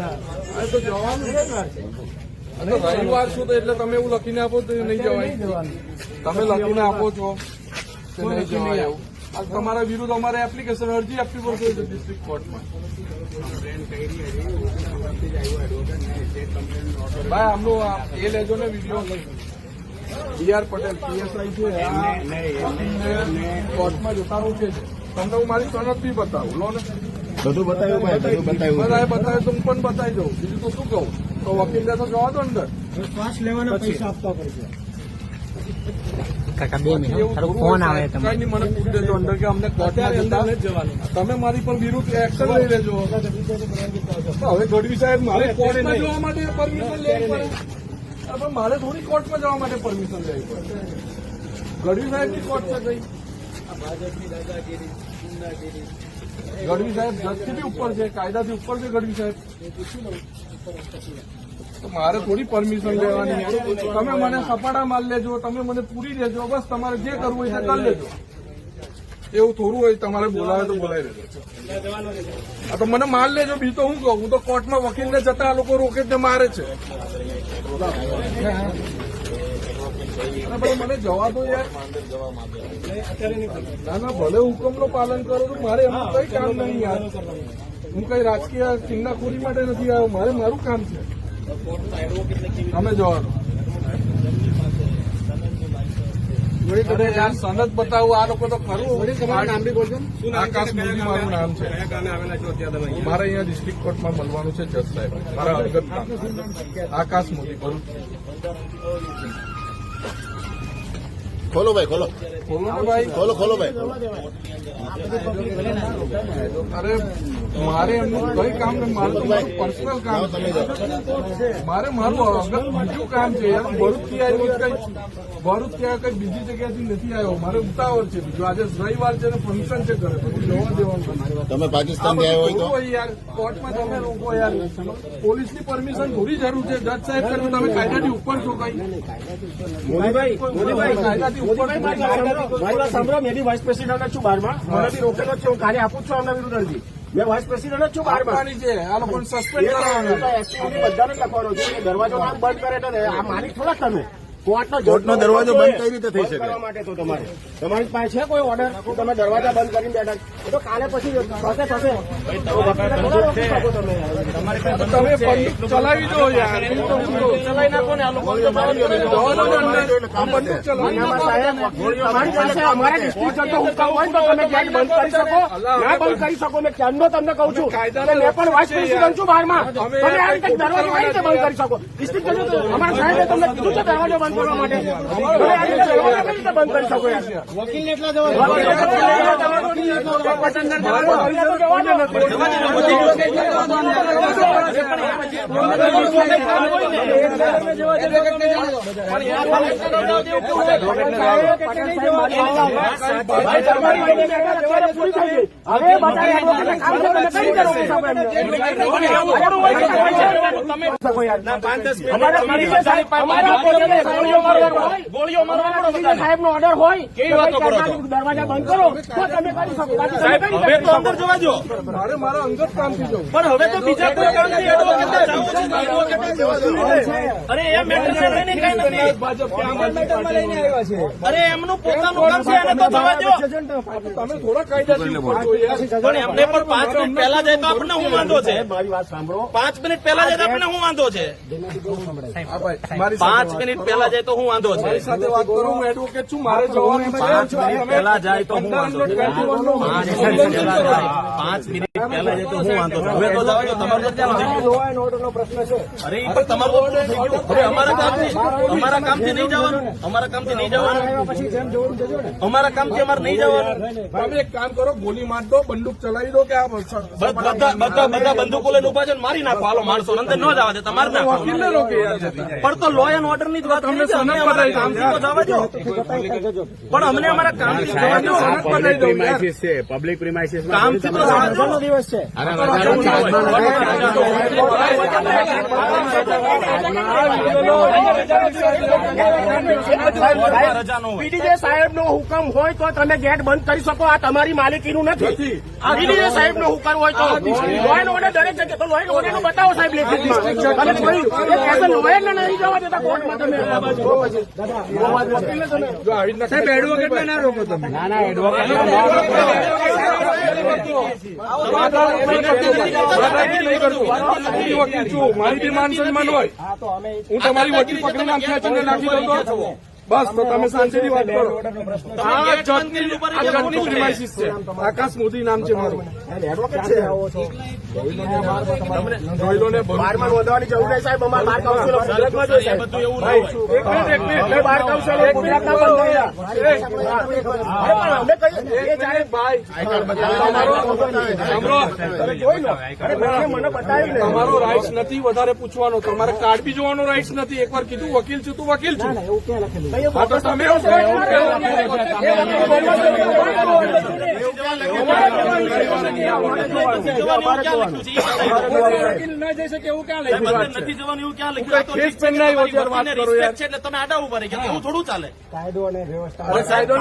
આ તો જવાનું ને રવિવાર છું તો એટલે તમે એવું લખીને આપો તો નહીં જવાય. તમે લખીને આપો છો નહીં જવાય. એવું તમારા વિરુદ્ધ અમારે એપ્લિકેશન અરજી આપવી પડશે ડિસ્ટ્રિક્ટ કોર્ટમાં ભાઈ આમનો એ લેજો ને video B R Patel PSI છે. કોર્ટમાં જતા છે. તમને હું મારી સનદ બી બતાવું. લો ને. બધું બતાવ્યું ભાઈ બધું બતાવ્યું બધાએ બતાવે તો હું પણ બતાવી દઉં. બીજું તો શું કહું? તો વકીલને તો જવા દો અંદર. શ્વાસ લેવાના પૈસા આપવા પડશે. કાકા બે મિનિટ. ફોન આવે મને પૂછ દેજો અંદર કે અમને કોર્ટમાં જતા. તમે મારી પર વિરુદ્ધ એક્શન લઈ લેજો. હવે ગઢવી સાહેબ મારે કોર્ટમાં જવા માટે પરમિશન લેવી પડે. મારે થોડી કોર્ટમાં જવા માટે પરમિશન લેવી પડે. ગઢવી સાહેબની કોર્ટ છે કઈ? ગઢવી સાહેબ, જજથી ઉપર છે, કાયદાથી ઉપર છે ગઢવી સાહેબ? તો મારે થોડી પરમિશન લેવાની તમે મને સપાટા માલ લેજો, તમે મને પૂરી દેજો, બસ તમારે જે કરવું હોય તે કરી લેજો. એવું થોડું હોય, તમારે બોલાવે તો બોલાવી દેજો આ તો મને માલ લેજો, બી તો હું કહું, હું તો કોર્ટમાં વકીલને જતા આ લોકો રોકે જ મારે છે. મને જવા દો યાર. ના ના ભલે હુકમનું પાલન કરો તો મારે એમાં કઈ કામ નહીં યાર. હું કઈ રાજકીય કિન્નાખોરી માટે નથી આવ્યો મારે મારું કામ છે. તમે જવા દો અરે યાર સનદ બતાવું આ લોકો તો ખરું. આકાશ મોદી મારું નામ છે. મારે અહીંયા ડિસ્ટ્રિક્ટ કોર્ટમાં મળવાનું છે જજ સાહેબ. મારા અંગત આકાશ મોદી ભરૂચ. ખોલો ભાઈ ખોલો. ને ખોલો ખોલો ભાઈ. અરે મારે એમનું કઈ કામ નહીં મારે મારું પર્સનલ કામ છે. મારે મારું બીજું કામ છે યાર. ભરૂચથી આવ્યો કઈ ભરૂચ ત્યાં કઈ બીજી જગ્યાથી નથી આવ્યો. મારે ઉતાવળ છે બીજું. આજે રવિવાર છે ને ફંક્શન છે ઘરે જવા દેવાનું તમે પાકિસ્તાન ગયા હોય તો? યાર કોર્ટમાં તમે રોકો યાર. પોલીસની પરમિશન થોડી જરૂર છે. જજ સાહેબ કરવું તમે કાયદાની ઉપર છો કઈ? મોદીભાઈ મારી સાંભળો. મેં બી વાઇસ પ્રેસિડન્ટ છું બારમાં. મને બી રોકેલો જ હું કાર્ય આપું છું આમના વિરુદ્ધ અરજી. મેં વાઇસ પ્રેસિડન્ટ જ છું આ લોકોને સસ્પેન્ડ કરવાના બધાને લખવાનો છે. દરવાજો બંધ કરે તો આ માલિક થોડા તમે. કોર્ટનો દરવાજો બંધ કઈ રીતે થઈ શકે? માટે તો તમારે. તમારી પાસે છે કોઈ ઓર્ડર તમે દરવાજા બંધ કરીને બેઠા તો કાલે પછી થશે થશે. તમે. તમે બંદૂક ચલાવી દો યાર. ચલાવી નાખો ને આ લોકો અમારા હુકમ હોય તો ગેટ બંધ કરી શકો? ના બંધ કરી શકો? મેં તમને કહું છું? મેં પણ વાઇસ પ્રેસિડન્ટ છું બહારમાં. તમે આ રીતે દરવાજો કઈ રીતે બંધ કરી શકો? district અમારા સાહેબે તમને કીધું છે દરવાજો બંધ કરવા માટે. તમે આ રીતે દરવાજો કઈ રીતે બંધ કરી શકો યાર? એટલા જવા સાહેબ- ગોળીઓ મારવાનો- ગોળીઓ મારવાનો ઓર્ડર હોય કે ભાઈ દરવાજા બંધ કરો તો તમે કરી શકો બાકી તમે કઈ રીતે કરી શકો? મારે મારા અંગત કામથી જવું પણ હવે તો બીજા જાવું અરે, એ મેટર અરે, એમનું પોતાનું છે એને તો થવા દો તમે થોડા પણ એમને પણ પાંચ મિનિટ પહેલા જાય તો આપણને હું વાંધો છે? મારી વાત સાંભળો પાંચ મિનિટ પહેલા જાય તો આપણને હું વાંધો છે? પાંચ મિનિટ પહેલા જાય તો હું વાંધો છે? સાથે વાત કરું હું એડવોકેટ છું મારે જવાનું પાંચ મિનિટ પહેલા જાય તો હું વાંધો પાંચ મિનિટ પહેલા જાય તો હું વાંધો છે? હવે તો જાવ તમારે ઓર્ડરનો પ્રશ્ન છે અરે એ પણ તમારું હવે અમારા કામથી અમારા કામથી નહીં જવાનું અમારા કામથી નહીં જવાનું પછી જેમ જોવું જજો ને અમારા કામથી અમારે નહીં જવાનું તમે એક કામ કરો ગોલી માર દો બંદૂક ચલાવી દો કે આ બધા બધા બધા બંદૂકો લઈને ઊભા છે મારી નાખો હાલો માણસો અંદર ન જવા દે તમારે નાખો. પણ તો લો એન્ડ ઓર્ડરની જ વાત તમને કરી અમને બતાવી કામથી તો જવા દો પણ અમને અમારા કામથી જવા દો સનદ બતાવી દઉં પબ્લિક પ્રિમાઇસીસ કામથી તો દિવસ છે પીડીજે સાહેબ નો હુકમ હોય તો તમે ગેટ બંધ કરી શકો આ તમારી માલિકીનું નથી પીડીજે સાહેબ નો હુકમ હોય તો લોયન ઓર્ડર દરેક જગ્યાએ તો લોય નો ઓર્ડર બતાવો સાહેબ લેખિતમાં તમે કોઈ લોયર ને નહીં જવા દેતા કોર્ટમાં તમે સાહેબ એડવોકેટ ના રોકો તમે ના ના વકીલ છું મારી બી માન સન્માન હોય. હું તમારી વકીલ પકડીને આમ ખેંચીને નાખી દઉં બસ તો તમે શાંતિથી વાત કરો. આ છે. આકાશ મોદી નામ છે મારું. જોઈ લો ને બારમાં નોંધવાની જરૂર નહીં સાહેબ. અમારા બાર કાઉન્સિલો સુરતમાં જોઈએ સાહેબ. ભાઈ, એક મિનિટ એક મિનિટ બાર કાઉન્સિલો ગુજરાતના બંધ થઈ ગયા અરે પણ અમે કહીએ એ જ્યારે ભાઈ સાંભળો તમે જોઈ લો. અરે ભાઈ મને બતાવ્યું ને તમારો રાઇટ્સ નથી વધારે પૂછવાનો. તમારે કાર્ડ બી જોવાનો રાઇટ્સ નથી. એકવાર કીધું વકીલ છું તું વકીલ છું. એવું ક્યાં વાત છે? નથી જવાનું એવું ક્યાં કઈ લખ્યું કેસ પેન ના આવ્યો ત્યારે વાત કરો યાર છે એટલે તમે આડા ઊભા રહી ગયા એવું થોડું ચાલે કાયદોની વ્યવસ્થા કાયદા